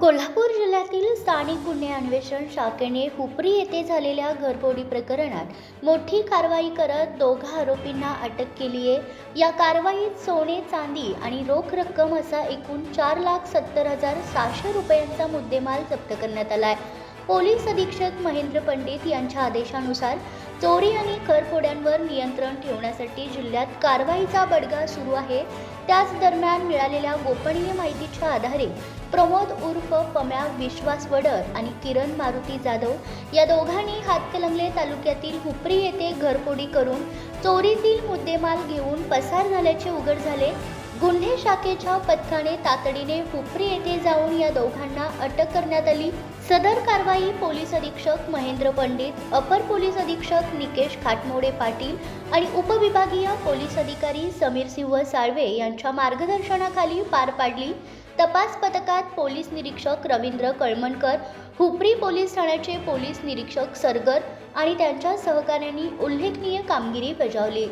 कोल्हापूर जिल्ह्यातील स्थानिक गुन्हे अन्वेषण शाखेने हुपरी येथे झालेल्या घरफोडी प्रकरणात मोठी कारवाई करत दोघा आरोपींना अटक केली आहे. या कारवाईत सोने चांदी आणि रोख रक्कम असा एकूण चार लाख सत्तर हजार सहाशे रुपयांचा मुद्देमाल जप्त करण्यात आला आहे. पोलीस अधीक्षक महेंद्र पंडित यांच्या आदेशानुसार चोरी आणि करफोड्यांवर नियंत्रण ठेवण्यासाठी जिल्ह्यात कारवाईचा बडगा सुरू आहे. त्याच दरम्यान मिळालेल्या गोपनीय माहितीच्या आधारे प्रमोद उर्फ पम्या विश्वास वडर आणि किरण मारुती जाधव या दोघांनी हातकलंगले तालुक्यातील हुपरी येथे घरफोडी करून चोरीतील मुद्देमाल घेऊन पसार झाल्याचे उघड झाले. गुन्हे शाखेच्या पथकाने तातडीने हुपरी येथे जाऊन या दोघांना अटक करण्यात आली. सदर कारवाई पोलीस अधीक्षक महेंद्र पंडित अपर पोलीस अधीक्षक निकेश खाटमोडे पाटील आणि उपविभागीय पोलीस अधिकारी समीर सिंह साळवे यांच्या मार्गदर्शनाखाली पार पाडली. तपास पथकात पोलीस निरीक्षक रवींद्र कळमणकर हुपरी पोलीस ठाण्याचे पोलीस निरीक्षक सरगर आणि त्यांच्या सहकाऱ्यांनी उल्लेखनीय कामगिरी बजावली.